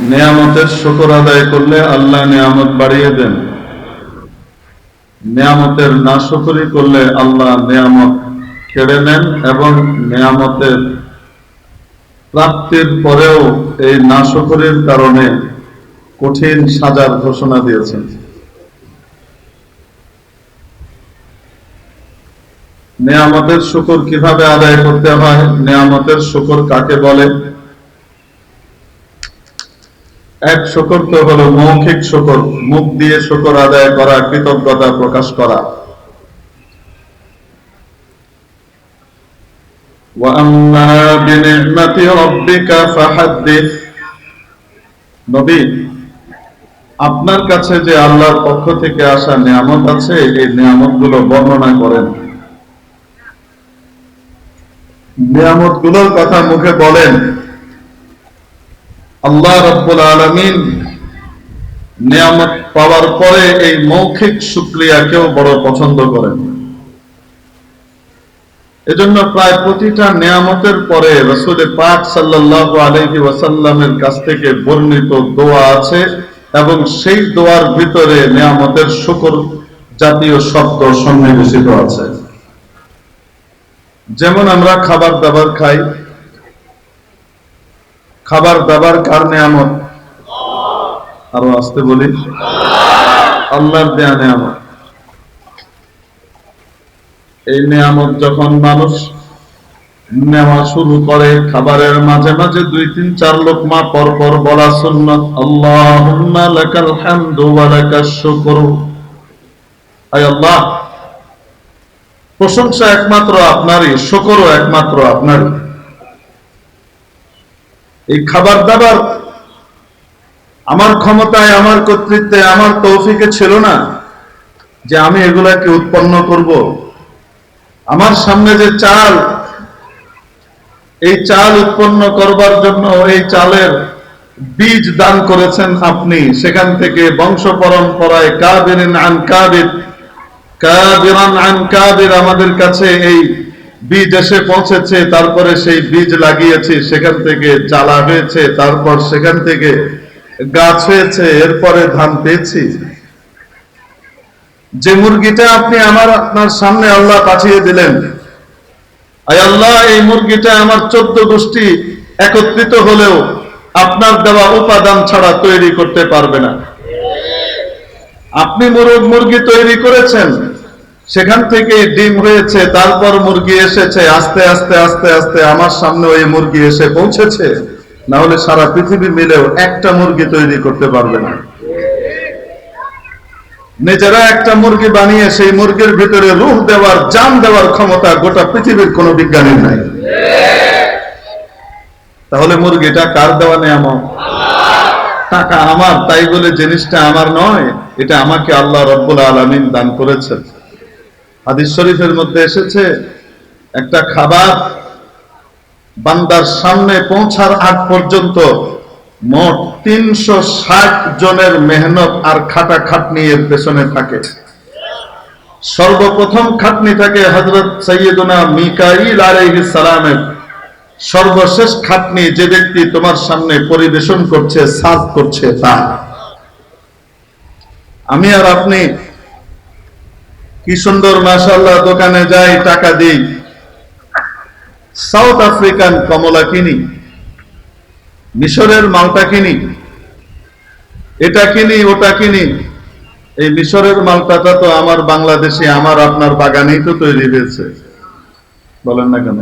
নেয়ামতের শুকর আদায় করলে আল্লাহ নেয়ামত বাড়িয়ে দেন। নেয়ামতের না শুকরি করলে আল্লাহ নেয়ামত কেড়ে নেন এবং নেয়ামতের প্রাপ্তির পরেও এই নাশকরির কারণে কঠিন সাজার ঘোষণা দিয়েছেন। নেয়ামতের শুকর কীভাবে আদায় করতে হয়? নেয়ামতের শুকর কাকে বলে? এক শকর তো হলো মৌখিক শকর, মুখ দিয়ে শকর আদায় করা, কৃতজ্ঞতা প্রকাশ করা। আপনার কাছে যে আল্লাহর পক্ষ থেকে আসা নিয়ামত আছে, এই নিয়ামতগুলো বর্ণনা করেন। নিয়ামতগুলোর কথা মুখে বলেন। আল্লাহ রব্বুল আলমিন নিয়ামত পাওয়ার পরে এই মৌখিক সুক্রিয়াকেও বড় পছন্দ করেন এজন্য প্রায় প্রতিটা নিয়ামতের পরে রসুল পাক সাল্লাহ আলহি ওয়াসাল্লামের কাছ থেকে বর্ণিত দোয়া আছে এবং সেই দোয়ার ভিতরে নিয়ামতের শুকর জাতীয় শব্দ সন্নিবেশিত আছে। যেমন আমরা খাবার দাবার খাই খাবার দাবার কার নিয়ামত? আরও আসতে বলি। আল্লাহর দেয়া নিয়ামত। এই নিয়ামত যখন মানুষ নেওয়া শুরু করে, খাবারের মাঝে মাঝে দুই তিন চার লোকমা পর পর বলা সুন্নত আল্লাহ, প্রশংসা একমাত্র আপনারই, শুকরও একমাত্র আপনারই। এই খাবার দাবার আমার ক্ষমতায়, আমার কর্তৃত্বে, আমার তৌফিকে ছিল না যে আমি এগুলাকে উৎপন্ন করব। আমার সামনে যে চাল, এই চাল উৎপন্ন করবার জন্য এই চালের বীজ দান করেছেন আপনি। সেখান থেকে বংশ পরম্পরায় কাবিরিন আন কাবির কাবিরান আন কাবির আমাদের কাছে এই বীজ এসে পৌঁছেছে, তারপরে সেই বীজ লাগিয়েছি, সেখান থেকে চালা হয়েছে, তারপর সেখান থেকে গাছ হয়েছে, এরপরে ধান পেয়েছি। যে মুরগিটা আপনি আমার, আপনার সামনে আল্লাহ পাঠিয়ে দিলেন আল্লাহ, এই মুরগিটা আমার চোদ্দ গোষ্ঠী একত্রিত হলেও আপনার দেওয়া উপাদান ছাড়া তৈরি করতে পারবে না। আপনি মুরগ, মুরগি তৈরি করেছেন সেখান থেকে ডিম হয়েছে, তারপর মুরগি এসেছে, আস্তে আস্তে আস্তে আস্তে আমার সামনে ওই মুরগি এসে পৌঁছেছে। না হলে সারা পৃথিবী মিলেও একটা মুরগি তৈরি করতে পারবে না। নিজেরা একটা মুরগি বানিয়ে সেই মুরগির ভিতরে রুহ দেওয়ার, জান দেওয়ার ক্ষমতা গোটা পৃথিবীর কোনো বিজ্ঞানীর নাই। তাহলে মুরগিটা কার দেওয়া নিয়ামত? টাকা আমার, তাই বলে জিনিসটা আমার নয়, এটা আমাকে আল্লাহ রব্বুল আলমিন দান করেছেন। হাদিস শরীফের মধ্যে এসেছে, একটা খাবার বান্দার সামনে পৌঁছার আগ পর্যন্ত মোট তিনশো ষাট জনের মেহনত আর খাটা খাটনি এর পেছনে থাকে। সর্বপ্রথম খাটনি থাকে হজরত সৈয়দনা মিকাইল আলাইহিস সালামের। সর্বশেষ খাটনি যে ব্যক্তি তোমার সামনে পরিবেশন করছে সাজ করছে তা আমি আর আপনি কি সুন্দর মাসাল্লাহ দোকানে যাই, টাকা দিই। সাউথ আফ্রিকান কমলা কিনি, মিশরের মালটা কিনি, এটা কিনি, ওটা কিনি। এই মিশরের মালটাটা তো আমার বাংলাদেশে, আমার আপনার বাগানেই তো তৈরি হয়েছে। বলেন না কেন?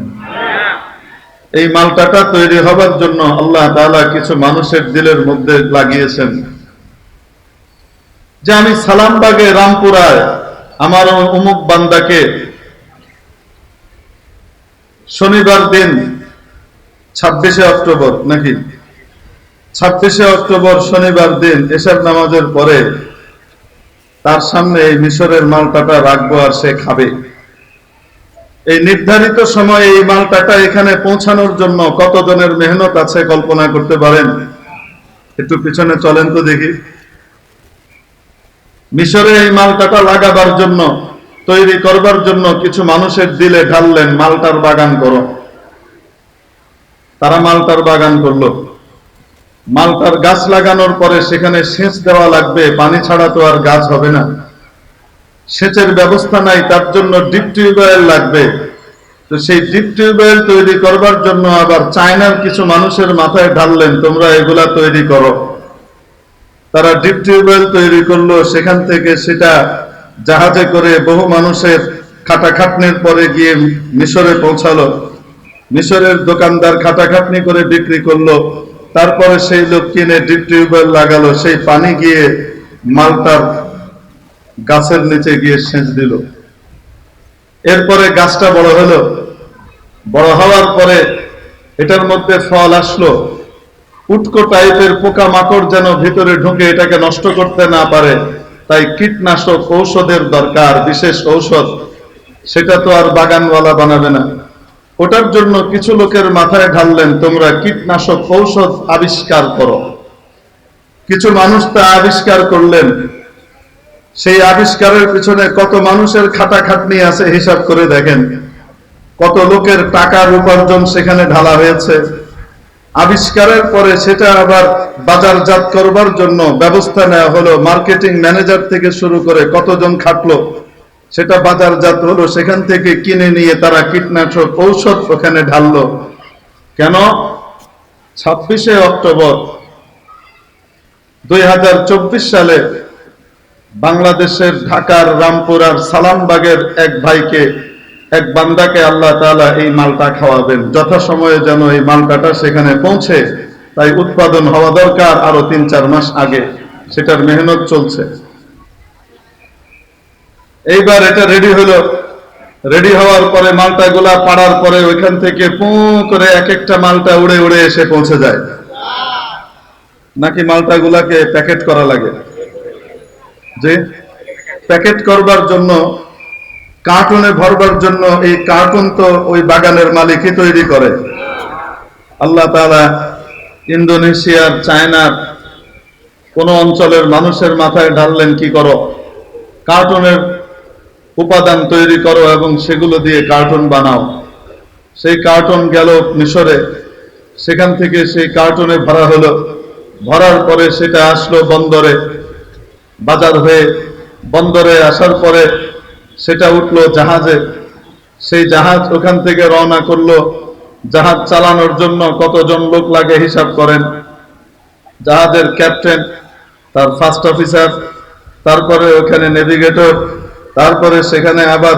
এই মালটাটা তৈরি হবার জন্য আল্লাহ তাআলা কিছু মানুষের দিলের মধ্যে লাগিয়েছেন। যে আমি সালামবাগে রামপুরায় আমার অমুক বান্দাকে শনিবার দিন ছাব্বিশে অক্টোবর, নাকি? ছাব্বিশে অক্টোবর শনিবার দিন এশার নামাজের পরে তার সামনে এই মিশরের মালটাটা রাখব আর সে খাবে। এই নির্ধারিত সময়ে এই মালটাটা এখানে পৌঁছানোর জন্য কতজনের মেহনত আছে কল্পনা করতে পারেন? একটু পিছনে চলেন তো দেখি। মিশরে এই মালটাটা লাগাবার জন্য, তৈরি করবার জন্য কিছু মানুষের দিলে ঢাললেন, মালটার বাগান করো। তারা মালটার বাগান করল। মালটার গাছ লাগানোর পরে সেখানে সেচ দেওয়া লাগবে, পানি ছাড়া তো আর গাছ হবে না। সেচের ব্যবস্থা নাই, তার জন্য ডিপ টিউবওয়েল লাগবে। তো সেই ডিপ টিউবওয়েল তৈরি করবার জন্য আবার চায়নার কিছু মানুষের মাথায় ঢাললেন, তোমরা এগুলা তৈরি করো। তারা ডিপ টিউবওয়েল তৈরি করল, সেখান থেকে সেটা জাহাজে করে বহু মানুষের খাটাখাটনির পরে গিয়ে মিশরে পৌঁছালো। মিশরের দোকানদার খাটাখাটনি করে বিক্রি করল। তারপরে সেই লোক কিনে ডিপ টিউবওয়েল লাগালো, সেই পানি গিয়ে মালটার গাছের নিচে গিয়ে সেচ দিল। এরপরে গাছটা বড় হলো। বড় হওয়ার পরে এটার মধ্যে ফল আসলো। উটকো টাইপের পোকা মাকড় যেন ভিতরে ঢুকে এটাকে নষ্ট করতে না পারে, তাই কীটনাশক ঔষধের দরকার, বিশেষ ঔষধ। সেটা তো আর বাগানওয়ালা বানাবে না। ওটার জন্য কিছু লোকের মাথায় ঢাললেন, তোমরা কীটনাশক ঔষধ আবিষ্কার করো। কিছু মানুষ তা আবিষ্কার করলেন। সেই আবিষ্কারের পিছনে কত মানুষের খাটাখাটনি আছে, হিসাব করে দেখেন। কত লোকের টাকার উপার্জন সেখানে ঢালা হয়েছে। আবিষ্কারের পরে সেটা আবার বাজারজাত করবার জন্য ব্যবস্থা নেওয়া হলো। মার্কেটিং ম্যানেজার থেকে শুরু করে কতজন খাটলো, সেটা বাজারজাত হলো। সেখান থেকে কিনে নিয়ে তারা কীটনাশক ঔষধ ওখানে ঢাললো। কেন? ছাব্বিশে অক্টোবর দুই হাজার চব্বিশ সালে বাংলাদেশের ঢাকার রামপুরার সালামবাগের এক ভাইকে এক বান্দাকে আল্লাহ তাআলা এই মালটা খাওয়াবেন। যথাসময়ে যেন এই মালটাটা সেখানে পৌঁছে, তাই উৎপাদন হওয়া দরকার আরও তিন চার মাস আগে। সেটার মেহনত চলছে। এইবার এটা রেডি হলো। রেডি হওয়ার পরে মালটা গুলা পাড়ার পরে ওইখান থেকে পু করে এক একটা মালটা উড়ে উড়ে এসে পৌঁছে যায়। নাকি মালটা গুলাকে প্যাকেট করা লাগে? যে প্যাকেট করবার জন্য কার্টুনে ভরবার জন্য এই কার্টুন তো ওই বাগানের মালিকই তৈরি করে। আল্লাহ তাআলা ইন্দোনেশিয়ার চায়নার কোন অঞ্চলের মানুষের মাথায় ঢাললেন কি করো? কার্টুনের উপাদান তৈরি করো এবং সেগুলো দিয়ে কার্টুন বানাও। সেই কার্টুন গেল মিশরে। সেখান থেকে সেই কার্টুনে ভরা হলো। ভরার পরে সেটা আসলো বন্দরে। বাজার হয়ে বন্দরে আসার পরে সেটা উঠল জাহাজে। সেই জাহাজ ওখান থেকে রওনা করল। জাহাজ চালানোর জন্য কতজন লোক লাগে হিসাব করেন। জাহাজের ক্যাপ্টেন, তার ফার্স্ট অফিসার তারপরে ওখানে নেভিগেটর তারপরে সেখানে আবার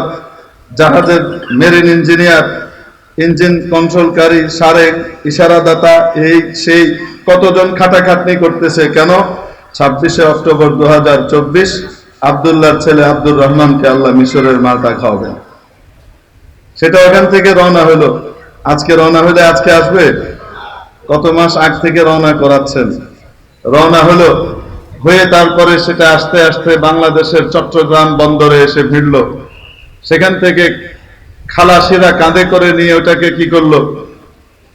জাহাজের মেরিন ইঞ্জিনিয়ার ইঞ্জিন কন্ট্রোলকারী সারেক ইশারাদাতা, এই, সেই কতজন খাটাখাটনি করতেছে কেন? ছাব্বিশে অক্টোবর দু হাজার চব্বিশ। আবদুল্লাহর ছেলে আব্দুর রহমানকে আল্লাহ মিশরের মালটা খাওয়াবেন। সেটা ওখান থেকে রওনা হলো। আজকে রওনা হলে আজকে আসবে? কত মাস আগ থেকে রওনা করাচ্ছেন? রওনা হলো, হয়ে তারপরে সেটা আস্তে আস্তে বাংলাদেশের চট্টগ্রাম বন্দরে এসে ভিড়ল। সেখান থেকে খালাসিরা কাঁধে করে নিয়ে ওটাকে কি করল?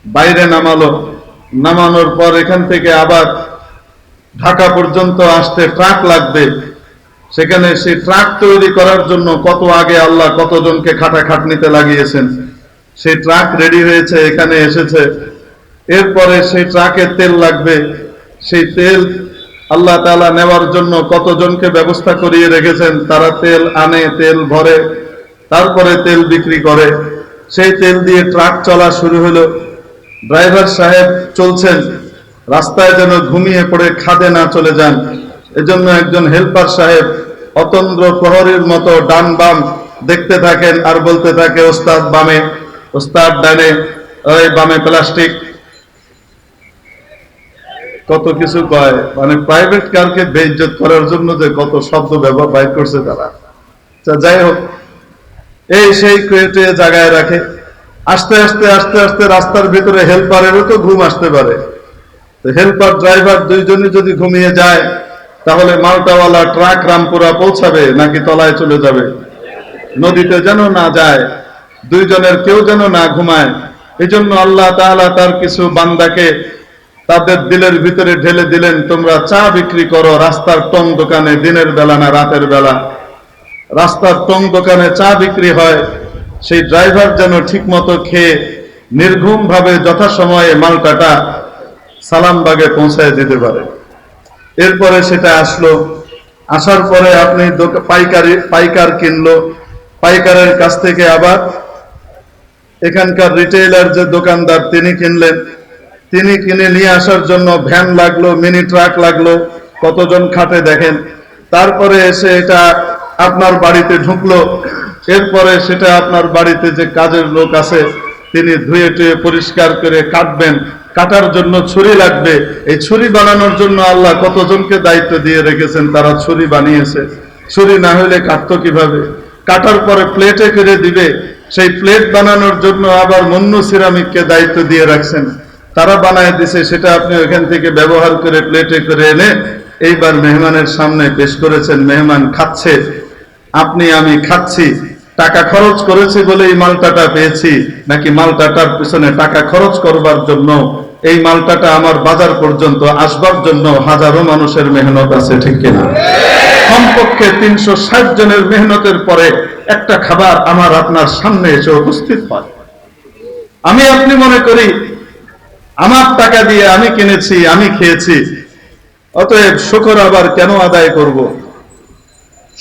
বাইরে নামালো। নামানোর পর এখান থেকে আবার ঢাকা পর্যন্ত আসতে ট্রাক লাগবে। সেখানে সেই ট্রাক তৈরি করার জন্য কত আগে আল্লাহ কতজনকে খাটা খাটাখাটনিতে লাগিয়েছেন। সেই ট্রাক রেডি হয়েছে, এখানে এসেছে। এরপরে সেই ট্রাকে তেল লাগবে। সেই তেল আল্লাহ তালা নেওয়ার জন্য কতজনকে ব্যবস্থা করিয়ে রেখেছেন, তারা তেল আনে, তেল ভরে, তারপরে তেল বিক্রি করে। সেই তেল দিয়ে ট্রাক চলা শুরু হলো। ড্রাইভার সাহেব চলছেন, রাস্তায় যেন ঘুমিয়ে পড়ে খাদে না চলে যান। এজন্য একজন হেল্পার সাহেব অতন্দ্র প্রহরীর মতো ডান বাম দেখতে থাকেন আর বলতে থাকে, ওস্তাদ বামে, ওস্তাদ ডানে, ওই বামে প্লাস্টিক। কত কিছু কয়। মানে প্রাইভেট কারকে বেইজ্জত করার জন্য যে কত শব্দ ব্যবহার বাইর করছে তারা। যাই হোক, এই সেই ক্রেটে জায়গায় রাখে। আস্তে আস্তে আস্তে আস্তে রাস্তার ভিতরে হেল্পারেরও তো ঘুম আসতে পারে। হেল্পার, ড্রাইভার দুইজনই যদি ঘুমিয়ে যায় তাহলে মালটাওয়ালা ট্রাক রামপুরা পৌঁছাবে নাকি তলায় চলে যাবে? নদীতে যেন না যায়, দুইজনের কেউ যেন না ঘুমায় এই জন্য আল্লাহ তাআলা তার কিছু বান্দাকে তাদের দিলের ভিতরে ঢেলে দিলেন, তোমরা চা বিক্রি করো রাস্তার টং দোকানে দিনের বেলা না রাতের বেলা। রাস্তার টং দোকানে চা বিক্রি হয়, সেই ড্রাইভার যেন ঠিক মতো খেয়ে নির্ঘুম ভাবে যথাসময়ে মালটাটা সালামবাগে পৌঁছায় দিতে পারে। এরপরে সেটা আসলো। আসার পরে আপনি পাইকারি, পাইকার কিনলো। পাইকারের কাছ থেকে আবার এখানকার রিটেইলার যে দোকানদার, তিনি কিনলেন। তিনি কিনে নিয়ে আসার জন্য ভ্যান লাগল, মিনি ট্রাক লাগল, কতজন খাটে দেখেন। তারপরে এসে এটা আপনার বাড়িতে ঢুকলো। এরপরে সেটা আপনার বাড়িতে যে কাজের লোক আছে, তিনি ধুয়ে টুয়ে পরিষ্কার করে কাটবেন। কাটার জন্য ছুরি লাগবে। এই ছুরি বানানোর জন্য আল্লাহ কতজনকে দায়িত্ব দিয়ে রেখেছেন? তারা ছুরি বানিয়েছে। ছুরি না হলে কাটতো কীভাবে? কাটার পরে প্লেটে করে দিবে। সেই প্লেট বানানোর জন্য আবার মন্য সিরামিককে দায়িত্ব দিয়ে রাখছেন। তারা বানায় দিছে, সেটা আপনি ওখান থেকে ব্যবহার করে প্লেটে করে এনে এইবার মেহমানের সামনে পেশ করেছেন। মেহমান খাচ্ছে। আপনি, আমি খাচ্ছি। টাকা খরচ করেছি বলে এই মালটাটা পেয়েছি, নাকি মালটাটার পিছনে টাকা খরচ করবার জন্য এই মালটাটা আমার বাজার পর্যন্ত আসবার জন্য হাজারো মানুষের মেহনত আছে, ঠিক কিনা? কমপক্ষে তিনশো ষাট জনের মেহনতের পরে একটা খাবার আমার আপনার সামনে এসে উপস্থিত হয়। আমি আপনি মনে করি, আমার টাকা দিয়ে আমি কিনেছি, আমি খেয়েছি, অতএব শুকর আবার কেন আদায় করব?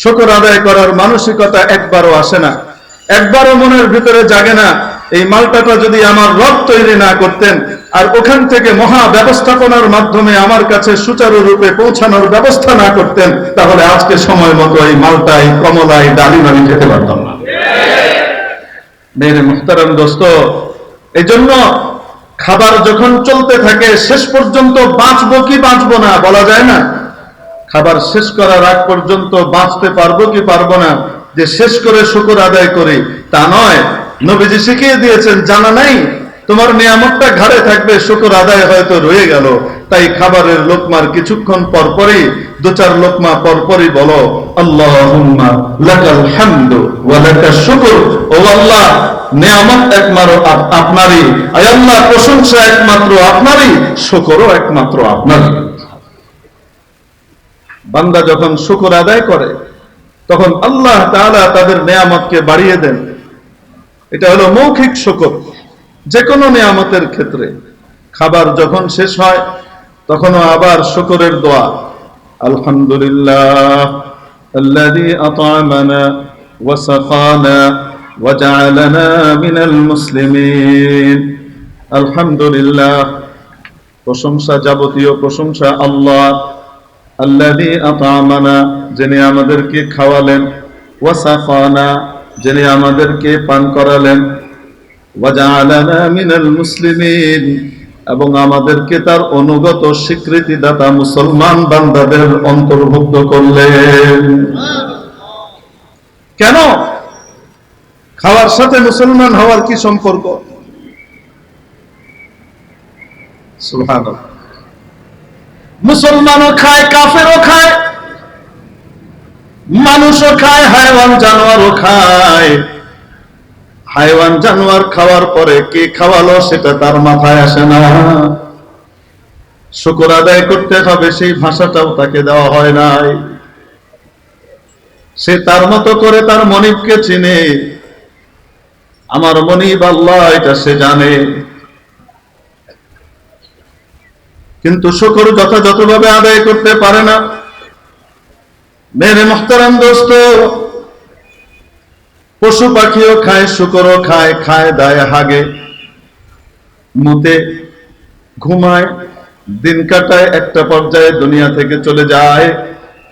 শুকর আদায় করার মানসিকতা একবারও আসে না। একবারও মনের ভিতরে জাগে না, এই মালটাটা যদি আমার রব তৈরি না করতেন, আর ওখান থেকে মহা ব্যবস্থাপনার মাধ্যমে আমার কাছে সুচারুরূপে পৌঁছানোর ব্যবস্থা না করতেন, তাহলে আজকে সময় মতো এই মালটাই এই কমলা এই ডালিম আমি খেতে পারতাম না। মেরে মুখতারাম দোস্ত এই জন্য খাবার যখন চলতে থাকে, শেষ পর্যন্ত বাঁচবো কি বাঁচবো না বলা যায় না। খাবার শেষ করার আগ পর্যন্ত বাঁচতে পারব কি পারব না, যে শেষ করে শুকুর আদায় করি, তা নয়। নবীজি শিখিয়ে দিয়েছেন, জানা নাই, তোমার নিয়ামতটা ঘাড়ে থাকবে, শুকুর আদায় হয়তো রয়ে গেল। তাই খাবারের লোকমার কিছুক্ষণ পরপরই দু চার লোকমা পরপরই বলো ওয়া লাকাশ ও আল্লাহ, নিয়ামত একমাত্র আপনারই। আয় আল্লাহ, প্রশংসা একমাত্র আপনারই, শুকরও একমাত্র আপনারই। বান্দা যখন শুকর আদায় করে তখন আল্লাহ তাআলা তাদের নেয়ামতকে বাড়িয়ে দেন এটা হলো মৌখিক শুকর যে কোনো নেয়ামতের ক্ষেত্রে খাবার যখন শেষ হয় তখনও আবার শুকরের দোয়া আলহামদুলিল্লাহ الذي أطعمنا وسقانا وجعلنا من المسلمين الحمد لله প্রশংসা যাবতীয় প্রশংসা আল্লাহ আল্লাযী আতআমানা, যিনি আমাদেরকে খাওয়ালেন। ওয়াসাফানা, যিনি আমাদেরকে পান করালেন। ওয়াজআলানা মিনাল মুসলিমিন, এবং আমাদেরকে তার অনুগত মুসলমান বান্দাদের অন্তর্ভুক্ত করলেন। কেন? খাওয়ার সাথে মুসলমান হওয়ার কি সম্পর্ক? সুবহানাল্লাহ। মুসলমানও খায়, কাফেরও খায়, মানুষও খায় হাইওয়ান জানোয়ারও খায়। হাইওয়ান জানোয়ার খাওয়ার পরে কে খাওয়ালো সেটা তার মাথায় আসে না। শুকর আদায় করতে হবে, সেই ভাষাটাও তাকে দেওয়া হয় নাই। সে তার মতো করে তার মনিবকে চিনে। আমার মনিব আল্লাহ, এটা সে জানে। কিন্তু শুকর যথাযথভাবে আদায় করতে পারে না। মেরে মোহতারাম দোস্ত, পশু পাখিও খায়, শুকরও খায় খায় দায় হাগে। মুতে ঘুমায়, দিন কাটায়, একটা পর্যায়ে দুনিয়া থেকে চলে যায়।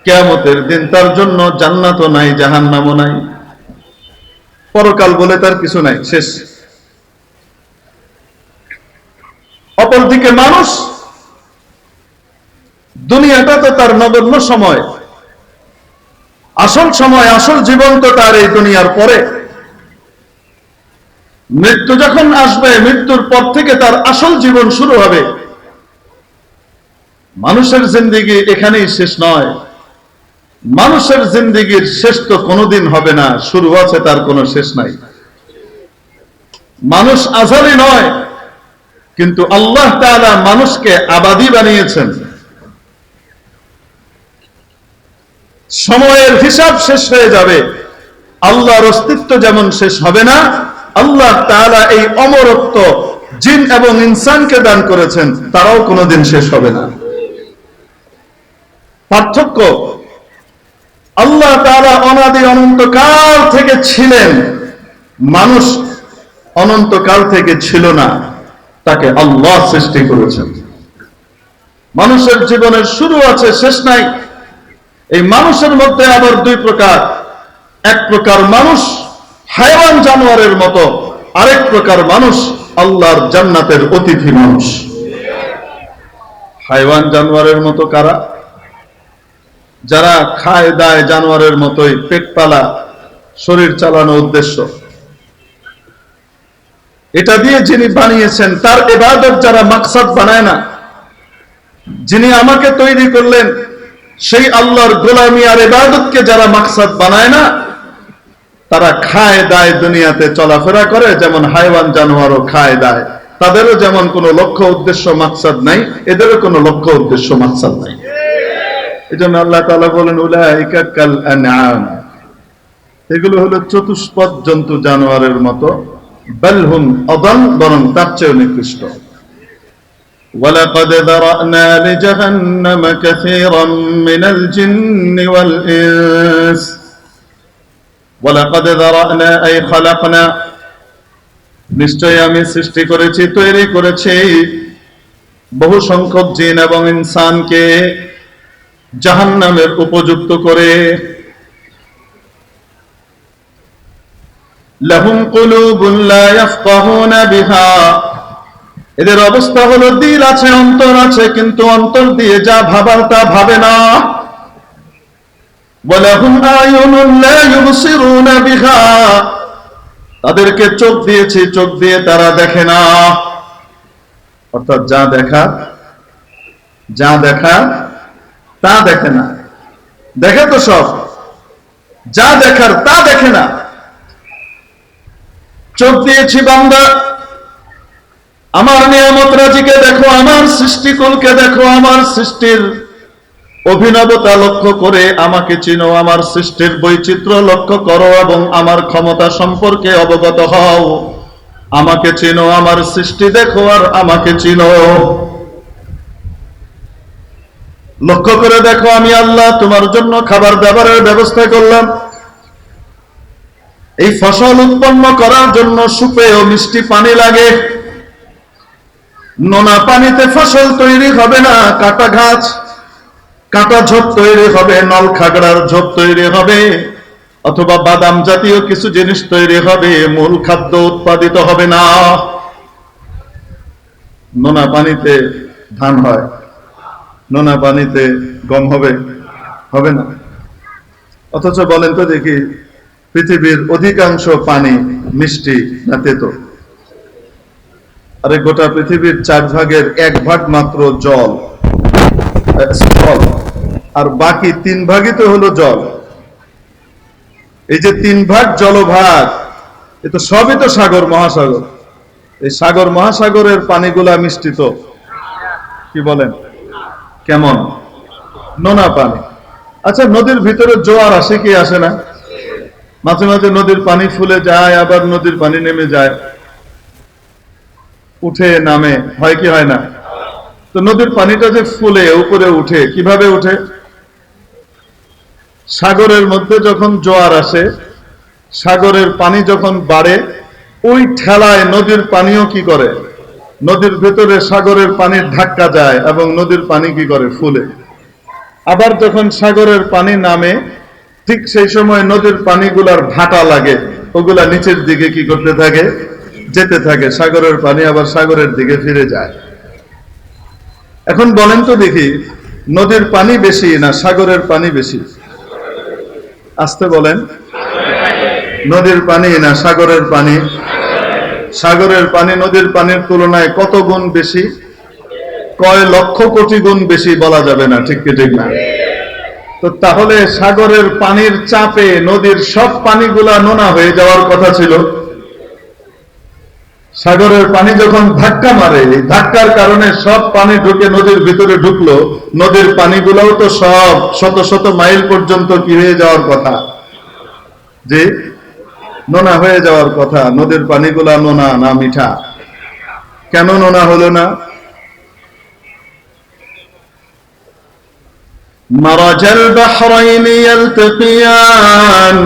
কেয়ামতের দিন তার জন্য জান্নাতও নাই, জাহান্নামও নাই। পরকাল বলে তার কিছু নাই, শেষ। অপরদিকে মানুষ দুনিয়াটা তো তার নগণ্য সময়। আসল সময়, আসল জীবন তো তার এই দুনিয়ার পরে। মৃত্যু যখন আসবে, মৃত্যুর পর থেকে তার আসল জীবন শুরু হবে। মানুষের জিন্দিগি এখানেই শেষ নয়। মানুষের জিন্দিগির শেষ তো কোনোদিন হবে না, শুরু আছে তার কোনো শেষ নাই। মানুষ আজালি নয়, কিন্তু আল্লাহ তাআলা মানুষকে আবাদি বানিয়েছেন। সময়ের হিসাব শেষ হয়ে যাবে। আল্লাহর অস্তিত্ব যেমন শেষ হবে না, আল্লাহ তাআলা এই অমরত্ব জিন এবং ইনসানকে দান করেছেন, তারাও কোনোদিন শেষ হবে না। পার্থক্য, আল্লাহ তারা অনাদি অনন্তকাল থেকে ছিলেন, মানুষ অনন্তকাল থেকে ছিল না, তাকে আল্লাহ সৃষ্টি করেছেন। মানুষের জীবনের শুরু আছে, শেষ নাই এই মানুষের মধ্যে আবার দুই প্রকার। এক প্রকার মানুষ হায়ওয়ান জানোয়ারের মতো, আরেক প্রকার মানুষ আল্লাহর জান্নাতের অতিথি মানুষ। হায়ওয়ান জানোয়ারের মতো কারা? যারা খায় দায় জানোয়ারের মতোই পেট পালা শরীর চালানো উদ্দেশ্য। এটা দিয়ে যিনি বানিয়েছেন, তার এবাদত যারা মাকসাদ বানায় না, যিনি আমাকে তৈরি করলেন সেই আল্লাহর গোলামি আর এবাদতকে যারা মাকসাদ বানায় না, তারা খায় দায় দুনিয়াতে চলাফেরা করে, যেমন হাইওয়ান জানোয়ারও খায় দায়। তাদেরও যেমন কোনো লক্ষ্য, উদ্দেশ্য, মাকসাদ নাই, এদেরও কোনো লক্ষ্য, উদ্দেশ্য, মাকসাদ নাই। এই জন্য আল্লাহ তালা বলেন, উলাইকা এগুলো হলো চতুষ্পদ জন্তু জানোয়ারের মতো বালহুম অদল বরং তার চেয়েও নিকৃষ্ট। ولقد ذرأنا لجهنم كثيرا من الجن والإنس ولقد ذرأنا أي خلقنا নিশ্চয় আমি সৃষ্টি করেছি তৈরি করেছি বহু সংখ্যক জিন এবং ইনসানকে জাহান্নামের উপযুক্ত করে লাহুম কুলুবুন লা ইয়াফকাহুনা বিহা এদের অবস্থা হলো দিল আছে, অন্তর আছে, কিন্তু অন্তর দিয়ে যা ভাবার তা ভাবে না। তাদেরকে চোখ দিয়েছি, চোখ দিয়ে তারা দেখে না। অর্থাৎ যা দেখা যা দেখা তা দেখে না। দেখে তো সব। যা দেখার, তা দেখে না। চোখ দিয়েছি বান্দা। আমার নিয়ামত রাজিকে দেখো, আমার সৃষ্টিকুলকে দেখো, আমার সৃষ্টির অভিনবতা লক্ষ্য করে আমাকে চিনো, আমার সৃষ্টির বৈচিত্র্য লক্ষ্য করো এবং আমার ক্ষমতা সম্পর্কে অবগত হও। আমাকে চিনো, আমার সৃষ্টি দেখো আর আমাকে চিনো। লক্ষ্য করে দেখো, আমি আল্লাহ তোমার জন্য খাবার ব্যবহারের ব্যবস্থা করলাম। এই ফসল উৎপন্ন করার জন্য সুপে ও মিষ্টি পানি লাগে। নোনা পানিতে ফসল তৈরি হবে না, কাটা গাছ, কাটা ঝোপ তৈরি হবে, নল খাগড়ার ঝোপ তৈরি হবে, অথবা বাদাম জাতীয় কিছু জিনিস তৈরি হবে, মূল খাদ্য উৎপাদিত হবে না। নোনা পানিতে ধান হয়, নোনা পানিতে গম হবে হবে না। অথচ বলেন তো দেখি, পৃথিবীর অধিকাংশ পানি মিষ্টি না তেতো। আরে গোটা পৃথিবীর চার ভাগের এক ভাগ মাত্র জল। আর বাকি তিন ভাগই তো হলো জল। এই যে তিন ভাগ জলভাগ, এ তো সবই তো সাগর, মহাসাগর। এই সাগর, মহাসাগরের পানিগুলা মিষ্টি তো কি বলেন? কেমন? নোনা পানি। আচ্ছা নদীর ভিতরে জোয়ার আসে কি আসে না? মাঝে মাঝে নদীর পানি ফুলে যায়, আবার নদীর পানি নেমে যায়। উঠে নামে, হয় কি হয় না? তো নদীর পানিটা যে ফুলে, উপরে উঠে, কীভাবে উঠে? সাগরের মধ্যে যখন জোয়ার আসে, সাগরের পানি যখন বাড়ে, ওই ঠেলায় নদীর পানিও কি করে? নদীর ভেতরে সাগরের পানির ধাক্কা যায় এবং নদীর পানি কি করে? ফুলে। আবার যখন সাগরের পানি নামে, ঠিক সেই সময় নদীর পানিগুলার ভাটা লাগে। ওগুলা নিচের দিকে কি করতে থাকে? যেতে থাকে, সাগরের পানি আবার সাগরের দিকে ফিরে যায়। এখন বলেন তো দেখি, নদীর পানি বেশি না সাগরের পানি বেশি? আসতে বলেন। নদীর পানি না সাগরের পানি? সাগরের পানি নদীর পানির তুলনায় কত গুণ বেশি? কয় লক্ষ কোটি গুণ বেশি বলা যাবে না, ঠিক কি, ঠিক না? তো তাহলে সাগরের পানির চাপে নদীর সব পানিগুলা নোনা হয়ে যাওয়ার কথা ছিল। সাগরের পানি যখন ধাক্কা মারে এই ধাক্কার কারণে সব পানি ঢুকে নদীর ভিতরে ঢুকলো নদীর পানিগুলোও তো সব শত শত মাইল পর্যন্ত কি হয়ে যাওয়ার কথা যে নোনা হয়ে যাওয়ার কথা নদীর পানিগুলা নোনা না মিঠা কেন নোনা হলো না مرج البحرين يلتقيان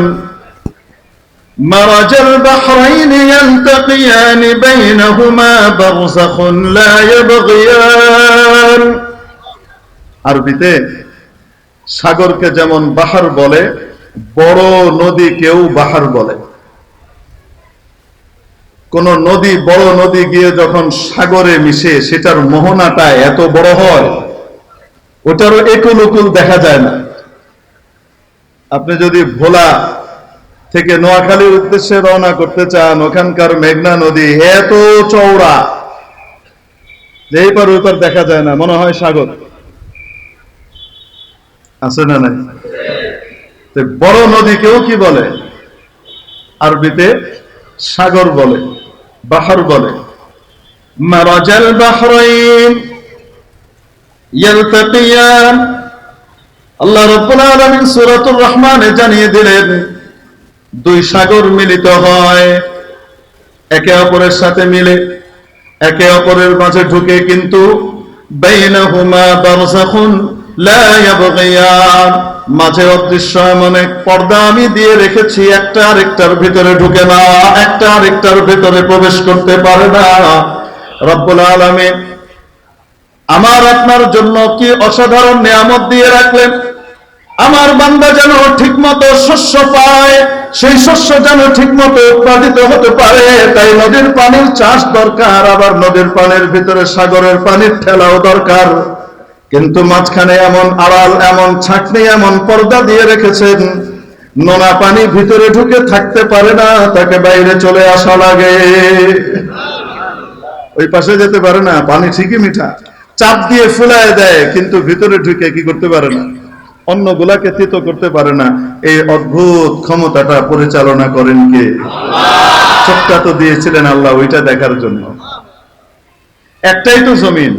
مرج البحرين يلتقيان بينهما برزخ لا يبغيان আরবিতে সাগরকে যেমন বাহার বলে বড় নদীকেও বাহার বলে কোন নদী বড় নদী গিয়ে যখন সাগরে মিশে সেটার মোহনাটা এত বড় হয় ওটারও একুল উকুল দেখা যায় না আপনি যদি ভোলা থেকে নোয়াখালীর উদ্দেশ্যে রওনা করতে চান ওখানকার মেঘনা নদী। এত চওড়া। যে পার ওই পার দেখা যায় না, মনে হয় সাগর। আছে না নাই? বড় নদী কেউ কি বলে? আরবিতে সাগর বলে, বাহার বলে। মারাজাল বাহরাইন, ইয়ালতাকিয়ান। আল্লাহ রাব্বুল আলামিন সূরাতুর রহমানে জানিয়ে দিলেন দুই সাগর মিলিত হয়। একে অপরের সাথে মিলে, একে অপরের মাঝে ঢুকে কিন্তু মাঝে অদৃশ্য এমন পর্দা আমি দিয়ে রেখেছি, একটা আরেকটার ভিতরে ঢুকে না, একটা আরেকটার ভিতরে প্রবেশ করতে পারে না। রব্বুল আলামিন আমার আপনার জন্য কি অসাধারণ নিয়ামত দিয়ে রাখলেন? আমার বান্দা যেন ঠিকমতো শস্য পায় সেই শস্য যেন ঠিকমতো উৎপাদিত হতে পারে, তাই নদীর পানির চাষ দরকার, আবার নদীর পানির ভিতরে সাগরের পানির ঠেলাও দরকার। কিন্তু মাঝখানে এমন আড়াল, এমন ছাকনি, এমন পর্দা দিয়ে রেখেছেন। নোনা পানি ভিতরে ঢুকে থাকতে পারে না, তাকে বাইরে চলে আসা লাগে। ওই পাশে যেতে পারে না, পানি ঠিকই মিঠা। চাপ দিয়ে ফুলায় দেয়, কিন্তু ভিতরে ঢুকে কি করতে পারে না। অন্য গুলাকে তিত করতে পারে না। এই অদ্ভুত ক্ষমতাটা পরিচালনা করেন কে? চোখটা তো দিয়েছিলেন আল্লাহ, ওইটা দেখার জন্য। একটাই তো জমিন,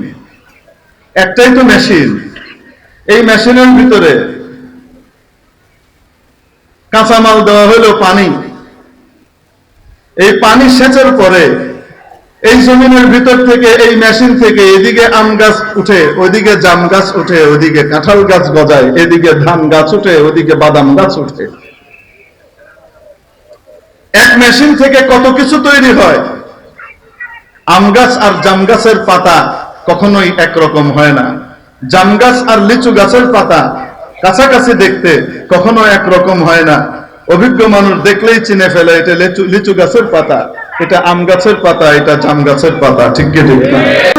একটাই তো মেশিন। এই মেশিনের ভিতরে কাঁচামাল দেওয়া হলো পানি। এই পানি সেচের পরে এই জমিনের ভিতর থেকে, এই মেশিন থেকে এদিকে আম গাছ উঠে ওইদিকে জাম গাছ উঠে ওইদিকে কাঁঠাল গাছ গজায়, এদিকে ধান গাছ উঠে ওইদিকে বাদাম গাছ উঠে। এক মেশিন থেকে কত কিছু তৈরি হয়? আম গাছ আর জাম গাছের পাতা কখনোই একরকম হয় না। জাম গাছ আর লিচু গাছের পাতা কাছাকাছি দেখতে কখনো একরকম হয় না। অভিজ্ঞ মানুষ দেখলেই চিনে ফেলে, এটা লিচু লিচু গাছের পাতা। এটা আম গাছের পাতা, এটা জাম গাছের পাতা, ঠিক কি ঠিক?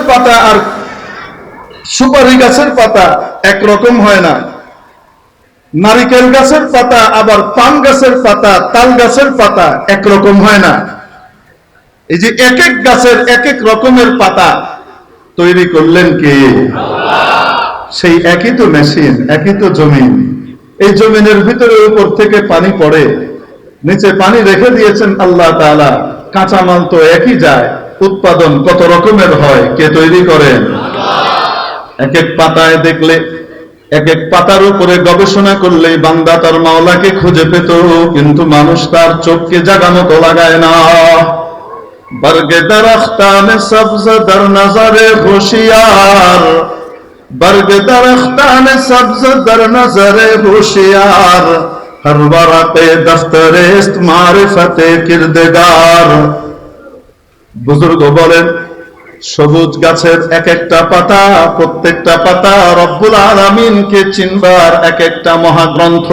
পাতা আর সুপারি গাছের পাতা একরকম হয় না। নারিকেল গাছের পাতা, আবার পান গাছের পাতা, তাল গাছের পাতা একরকম হয় না। এই যে এক এক গাছের এক এক রকমের পাতা তৈরি করলেন কে? সেই একই তো মেশিন, একই তো জমিন। এই জমিনের ভিতরে উপর থেকে পানি পড়ে, নিচে পানি রেখে দিয়েছেন আল্লাহ তাআলা। কাঁচামাল তো একই যায়। উৎপাদন কত রকমের হয়? কে তৈরি করেন? এক এক পাতায় দেখলে এক এক পাতার উপরে গবেষণা করলে বান্দা তার মাওলাকে খুঁজে পেত, কিন্তু মানুষ তার চোখকে জাগানো তো লাগায় না। বর্গে দরখতান সবজ দর নজরে হুশিয়ার। বর্গে দরখতান সবজ দর নজরে হুশিয়ার। ہر ورق دفتر است معرفت کردگار বুজুর্গ বলেন সবুজ গাছের এক একটা পাতা প্রত্যেকটা পাতা রব্বুল আলামিনকে চিনবার এক একটা মহাগ্রন্থ